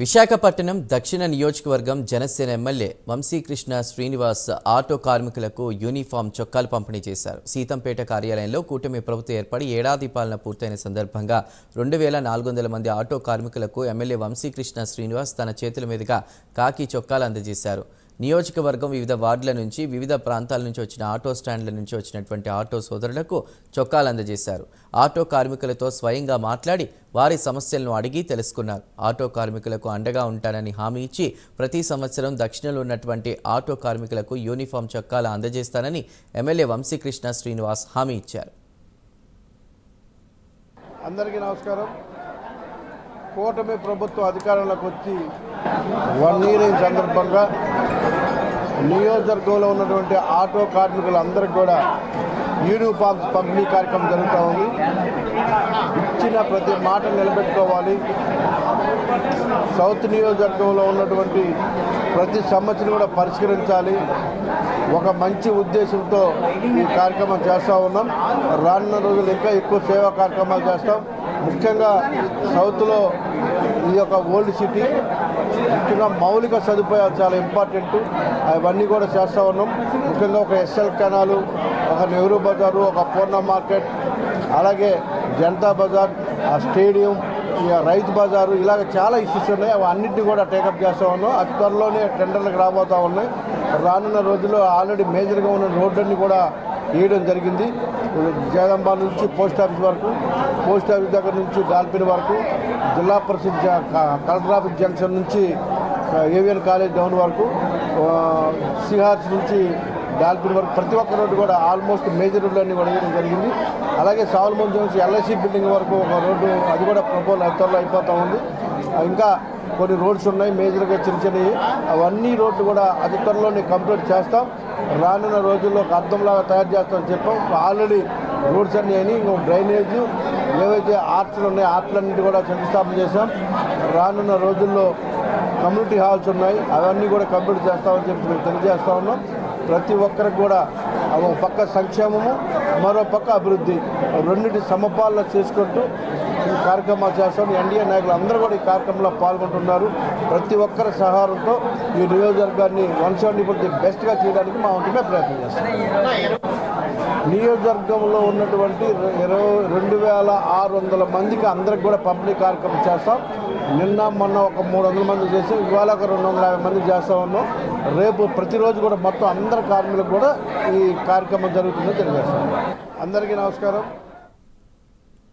విశాఖపట్నం దక్షిణ నియోజకవర్గం Janasena MLA Vamsikrishna Srinivas auto కార్మికులకు యూనిఫామ్ చొక్కాలు పంపిణీ చేశారు. సీతంపేట కార్యాలయంలో కూటమి ప్రభుత్వం ఏర్పడి ఏడాది పాలన పూర్తయిన సందర్భంగా రెండు వేల నాలుగు వందల మంది ఆటో కార్మికులకు ఎమ్మెల్యే వంశీకృష్ణ శ్రీనివాస్ తన చేతుల మీదుగా కాకి చొక్కాలు అందజేశారు. నియోజకవర్గం వివిధ వార్డుల నుంచి వివిధ ప్రాంతాల నుంచి వచ్చిన ఆటో స్టాండ్ల నుంచి వచ్చినటువంటి ఆటో సోదరులకు చొక్కాలు అందజేశారు. ఆటో కార్మికులతో స్వయంగా మాట్లాడి వారి సమస్యలను అడిగి తెలుసుకున్నారు. ఆటో కార్మికులకు అండగా ఉంటానని హామీ ఇచ్చి ప్రతి సంవత్సరం దక్షిణలో ఉన్నటువంటి ఆటో కార్మికులకు యూనిఫామ్ చొక్కాలు అందజేస్తానని ఎమ్మెల్యే వంశీకృష్ణ శ్రీనివాస్ హామీ ఇచ్చారు. అందరికీ నమస్కారం. కూటమి ప్రభుత్వం అధికారంలోకి వచ్చి వన్ ఇయర్ అయిన సందర్భంగా నియోజకవర్గంలో ఉన్నటువంటి ఆటో కార్మికులందరికీ కూడా యూనిఫామ్స్ పంపిణీ కార్యక్రమం జరుగుతూ ఉంది. ఇచ్చిన ప్రతి మాట నిలబెట్టుకోవాలి. సౌత్ నియోజకవర్గంలో ఉన్నటువంటి ప్రతి సమస్యను కూడా పరిష్కరించాలి. ఒక మంచి ఉద్దేశంతో ఈ కార్యక్రమం చేస్తూ ఉన్నాం. రానున్న రోజులు ఇంకా ఎక్కువ సేవా కార్యక్రమాలు చేస్తాం. ముఖ్యంగా సౌత్లో ఈ యొక్క ఓల్డ్ సిటీ ముఖ్యంగా మౌలిక సదుపాయాలు చాలా ఇంపార్టెంట్ అవన్నీ కూడా చేస్తూ ఉన్నాం. ముఖ్యంగా ఒక ఎస్ఎల్ కెనాలు ఒక నెహ్రూ బజారు ఒక పూర్ణ మార్కెట్ అలాగే జనతా బజార్ ఆ స్టేడియం రైతు బజారు ఇలాగ చాలా ఇష్యూస్ ఉన్నాయి. అవి అన్నింటినీ కూడా టేకప్ చేస్తూ ఉన్నాం. అతి త్వరలోనే టెండర్లకు రాబోతూ ఉన్నాయి. రానున్న రోజుల్లో ఆల్రెడీ మేజర్గా ఉన్న రోడ్లన్నీ కూడా వేయడం జరిగింది. జగదంబ నుంచి పోస్ట్ ఆఫీస్ వరకు. పోస్ట్ ఆఫీస్ దగ్గర నుంచి డాల్పిన్ వరకు జిల్లా పరిషత్ జ- కలెక్టర్ ఆఫీస్ జంక్షన్ నుంచి ఆ, ఏవిఎన్ కాలేజ్ డౌన్ వరకు సిహార్స్ నుంచి డాల్పిన్ వరకు ప్రతి ఒక్క రోడ్డు కూడా ఆల్మోస్ట్ మేజర్ రోడ్లన్నీ కూడా వేయడం జరిగింది. అలాగే సాల్మోన్ నుంచి ఎల్ఐసి బిల్డింగ్ వరకు ఒక రోడ్డు అది కూడా ప్రపోజల్ త్వరలో అయిపోతూ ఉంది. ఇంకా కొన్ని రోడ్స్ ఉన్నాయి మేజర్గా చిన్న చిన్నవి. అవన్నీ రోడ్లు కూడా అతి త్వరలోనే కంప్లీట్ చేస్తాం. రానున్న రోజుల్లో ఒక అర్థంలాగా తయారు చేస్తామని చెప్పాం. ఆల్రెడీ రోడ్స్ అన్నీ అయినాయి ఇంకో డ్రైనేజ్ ఏవైతే ఆర్ట్స్లు ఉన్నాయో ఆర్ట్లన్నింటి కూడా శంకుస్థాపన చేశాం. రానున్న రోజుల్లో కమ్యూనిటీ హాల్స్ ఉన్నాయి. అవన్నీ కూడా కంప్లీట్ చేస్తామని చెప్పి మేము తెలియజేస్తా ఉన్నాం. ప్రతి ఒక్కరికి కూడా ఒక పక్క సంక్షేమము మరో పక్క అభివృద్ధి. రెండింటి సమపాలన చేసుకుంటూ ఈ కార్యక్రమాలు చేస్తాం. ఎన్డీఏ నాయకులు అందరూ కూడా ఈ కార్యక్రమంలో పాల్గొంటున్నారు. ప్రతి ఒక్కరి సహారంతో ఈ నియోజకవర్గాన్ని వన్ సెవెంటీ బెస్ట్గా చేయడానికి మా వంతుగా ప్రయత్నం చేస్తాం. నియోజకవర్గంలో ఉన్నటువంటి ఇరవై రెండు వేల ఆరు వందల మందికి అందరికి కూడా పబ్లిక్ కార్యక్రమం చేస్తాం. నిన్న మొన్న ఒక మూడు వందల మంది చేసాం. ఇవాళ ఒక రెండు వందల యాభై మంది చేస్తా ఉన్నాం. రేపు ప్రతిరోజు కూడా మొత్తం అందరి కార్మికులకు కూడా ఈ కార్యక్రమం జరుగుతుందో తెలియజేస్తాం. అందరికీ నమస్కారం.